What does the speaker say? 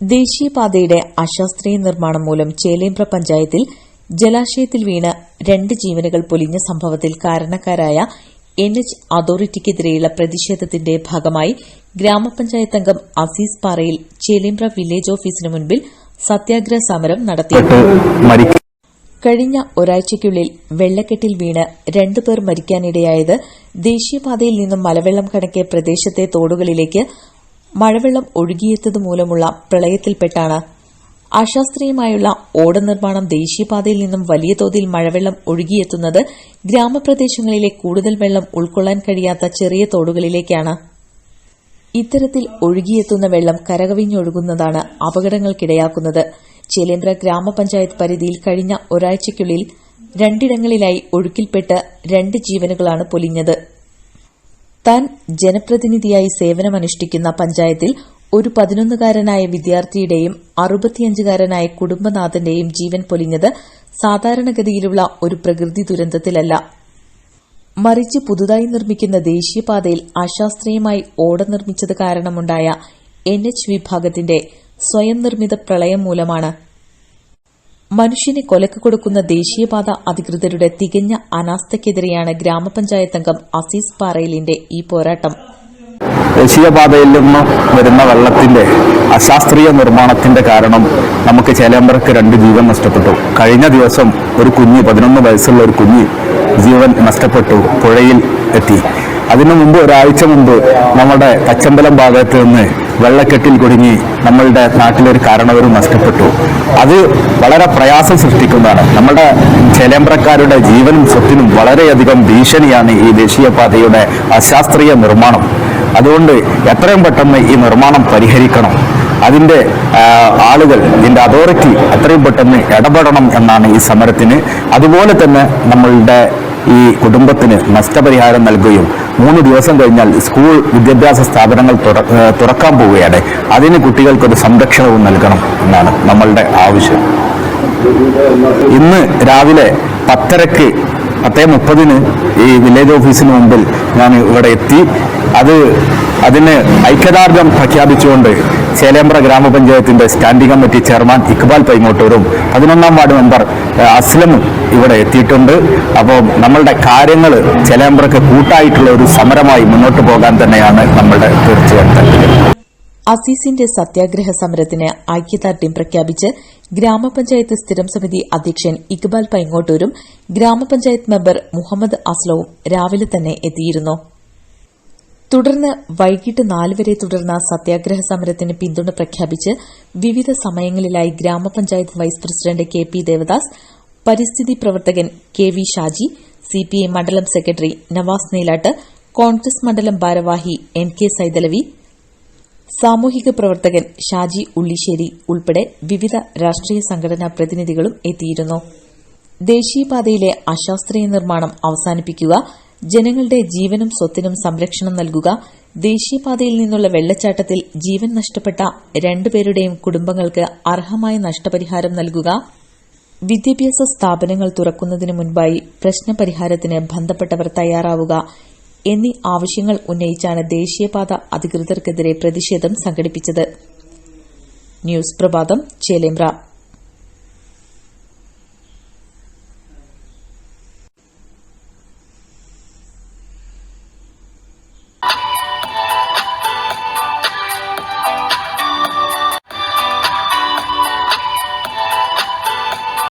ദേശീയപാതയുടെ അശാസ്ത്രീയ നിർമ്മാണം മൂലം ചേലേമ്പ്ര പഞ്ചായത്തിൽ ജലാശയത്തിൽ വീണ് രണ്ട് ജീവനുകൾ പൊലിഞ്ഞ സംഭവത്തിൽ കാരണക്കാരായ എൻ എച്ച് അതോറിറ്റിക്കെതിരെയുള്ള പ്രതിഷേധത്തിന്റെ ഭാഗമായി ഗ്രാമപഞ്ചായത്ത് അംഗം അസീസ് പാറയിൽ ചേലേമ്പ്ര വില്ലേജ് ഓഫീസിന് മുൻപിൽ സത്യാഗ്രഹ സമരം നടത്തി. കഴിഞ്ഞ ഒരാഴ്ചയ്ക്കുള്ളിൽ വെള്ളക്കെട്ടിൽ വീണ് രണ്ടുപേർ മരിക്കാനിടയായത് ദേശീയപാതയിൽ നിന്നും മലവെള്ളം കണക്കെ പ്രദേശത്തെ തോടുകളിലേക്ക് മഴവെള്ളം ഒഴുകിയെത്തത് മൂലമുള്ള പ്രളയത്തിൽപ്പെട്ടാണ്. അശാസ്ത്രീയമായുള്ള ഓട നിർമ്മാണം ദേശീയപാതയിൽ നിന്നും വലിയ തോതിൽ മഴവെള്ളം ഒഴുകിയെത്തുന്നത് ഗ്രാമപ്രദേശങ്ങളിലെ കൂടുതൽ വെള്ളം ഉൾക്കൊള്ളാൻ കഴിയാത്ത ചെറിയ തോടുകളിലേക്കാണ്. ഇത്തരത്തിൽ ഒഴുകിയെത്തുന്ന വെള്ളം കരകവിഞ്ഞൊഴുകുന്നതാണ് അപകടങ്ങൾക്കിടയാക്കുന്നത്. ചേലേന്ദ്ര ഗ്രാമപഞ്ചായത്ത് പരിധിയിൽ കഴിഞ്ഞ ഒരാഴ്ചയ്ക്കുള്ളിൽ രണ്ടിടങ്ങളിലായി ഒഴുക്കിൽപ്പെട്ട് രണ്ട് ജീവനുകളാണ് പൊലിഞ്ഞത്. താൻ ജനപ്രതിനിധിയായി സേവനമനുഷ്ഠിക്കുന്ന പഞ്ചായത്തിൽ ഒരു പതിനൊന്നുകാരനായ വിദ്യാർത്ഥിയുടെയും അറുപത്തിയഞ്ചുകാരനായ കുടുംബനാഥന്റെയും ജീവൻ പൊലിഞ്ഞത് സാധാരണഗതിയിലുള്ള ഒരു പ്രകൃതി ദുരന്തത്തിലല്ല. മറിച്ച് പുതുതായി നിർമ്മിക്കുന്ന ദേശീയപാതയിൽ അശാസ്ത്രീയമായി ഓട നിർമ്മിച്ചത് കാരണമുണ്ടായ എൻ എച്ച് വിഭാഗത്തിന്റെ സ്വയം നിർമ്മിത പ്രളയം മൂലമാണ് മനുഷ്യനെ കൊലക്ക് കൊടുക്കുന്ന ദേശീയപാത അധികൃതരുടെ തികഞ്ഞ അനാസ്ഥയ്ക്കെതിരെയാണ് ഗ്രാമപഞ്ചായത്ത് അംഗം അസീസ് പാറയിലിന്റെ ഈ പോരാട്ടം. ദേശീയപാതയിൽ നിന്ന് വരുന്ന വെള്ളത്തിന്റെ അശാസ്ത്രീയ നിർമ്മാണത്തിന്റെ കാരണം നമുക്ക് ചേലേമ്പറക്ക് രണ്ട് ജീവൻ നഷ്ടപ്പെട്ടു. കഴിഞ്ഞ ദിവസം ഒരു കുഞ്ഞ് പതിനൊന്ന് വയസ്സുള്ള ഒരു കുഞ്ഞ് ജീവൻ നഷ്ടപ്പെട്ടു പുഴയിൽ എത്തി. അതിനു മുമ്പ് ഒരാഴ്ച മുമ്പ് നമ്മുടെ തച്ചമ്പലം ഭാഗത്ത് നിന്ന് വെള്ളക്കെട്ടിൽ കുടുങ്ങി നമ്മളുടെ നാട്ടിലൊരു കാരണവരും നഷ്ടപ്പെട്ടു. അത് വളരെ പ്രയാസം സൃഷ്ടിക്കുന്നതാണ്. നമ്മുടെ ചേലേമ്പ്രക്കാരുടെ ജീവനും സ്വത്തിനും വളരെയധികം ഭീഷണിയാണ് ഈ ദേശീയപാതയുടെ അശാസ്ത്രീയ നിർമ്മാണം. അതുകൊണ്ട് എത്രയും പെട്ടെന്ന് ഈ നിർമ്മാണം പരിഹരിക്കണം. അതിന്റെ ആളുകൾ ഇതിന്റെ അതോറിറ്റി എത്രയും പെട്ടെന്ന് ഇടപെടണം എന്നാണ് ഈ സമരത്തിന്. അതുപോലെ തന്നെ നമ്മളുടെ ഈ കുടുംബത്തിന് നഷ്ടപരിഹാരം നൽകുകയും മൂന്ന് ദിവസം കഴിഞ്ഞാൽ സ്കൂൾ വിദ്യാഭ്യാസ സ്ഥാപനങ്ങൾ തുറക്കാൻ പോവുകയാണ്. അതിന് കുട്ടികൾക്കൊരു സംരക്ഷണവും നൽകണം എന്നാണ് നമ്മളുടെ ആവശ്യം. ഇന്ന് രാവിലെ പത്തരക്ക് പത്തേ മുപ്പതിന് ഈ വില്ലേജ് ഓഫീസിന് മുമ്പിൽ ഞാൻ ഇവിടെ എത്തി. അത് അതിന് ഐക്യദാർഢ്യം പ്രഖ്യാപിച്ചുകൊണ്ട് ചേലേമ്പ്ര ഗ്രാമപഞ്ചായത്തിന്റെ സ്റ്റാൻഡിംഗ് കമ്മിറ്റി ചെയർമാൻ ഇക്ബാൽ പൈങ്ങോട്ടൂരും പതിനൊന്നാം വാർഡ് മെമ്പർ അസ്ലമും ഇവിടെ എത്തിയിട്ടുണ്ട്. അപ്പോൾ നമ്മളുടെ കാര്യങ്ങൾ ചേലേമ്പ്രക്ക് കൂട്ടായിട്ടുള്ള ഒരു സമരമായി മുന്നോട്ട് പോകാൻ തന്നെയാണ് നമ്മളുടെ തീർച്ചയായിട്ടും അസീസിന്റെ സത്യാഗ്രഹ സമരത്തിന് ഐക്യദാർഢ്യം പ്രഖ്യാപിച്ച് ഗ്രാമപഞ്ചായത്ത് സ്ഥിരം സമിതി അധ്യക്ഷൻ ഇക്ബാൽ പൈങ്ങോട്ടൂരും ഗ്രാമപഞ്ചായത്ത് മെമ്പർ മുഹമ്മദ് അസ്ലവും രാവിലെ തന്നെ എത്തിയിരുന്നു. തുടർന്ന് വൈകിട്ട് നാല് വരെ തുടർന്ന സത്യാഗ്രഹ സമരത്തിന് പിന്തുണ പ്രഖ്യാപിച്ച് വിവിധ സമയങ്ങളിലായി ഗ്രാമപഞ്ചായത്ത് vice president K P Devadas പരിസ്ഥിതി പ്രവർത്തകൻ കെ വി ഷാജി സിപിഐ മണ്ഡലം സെക്രട്ടറി നവാസ് നീലാട്ട് കോൺഗ്രസ് മണ്ഡലം ഭാരവാഹി എൻ കെ സൈതലവി സാമൂഹിക പ്രവർത്തകൻ ഷാജി ഉള്ളിശ്ശേരി ഉൾപ്പെടെ വിവിധ രാഷ്ട്രീയ സംഘടനാ പ്രതിനിധികളും എത്തിയിരുന്നു. ദേശീയപാതയിലെ അശാസ്ത്രീയ നിർമ്മാണം അവസാനിപ്പിക്കുക ജനങ്ങളുടെ ജീവനും സ്വത്തിനും സംരക്ഷണം നൽകുക ദേശീയപാതയിൽ നിന്നുള്ള വെള്ളച്ചാട്ടത്തിൽ ജീവൻ നഷ്ടപ്പെട്ട രണ്ടുപേരുടെയും കുടുംബങ്ങൾക്ക് അർഹമായ നഷ്ടപരിഹാരം നൽകുക വിദ്യാഭ്യാസ സ്ഥാപനങ്ങൾ തുറക്കുന്നതിന് മുൻപായി പ്രശ്നപരിഹാരത്തിന് ബന്ധപ്പെട്ടവർ തയ്യാറാവുക എന്നീ ആവശ്യങ്ങൾ ഉന്നയിച്ചാണ് ദേശീയപാത അധികൃതർക്കെതിരെ പ്രതിഷേധം സംഘടിപ്പിച്ചത്. ന്യൂസ് പ്രഭാതം ചേലേമ്പ്ര.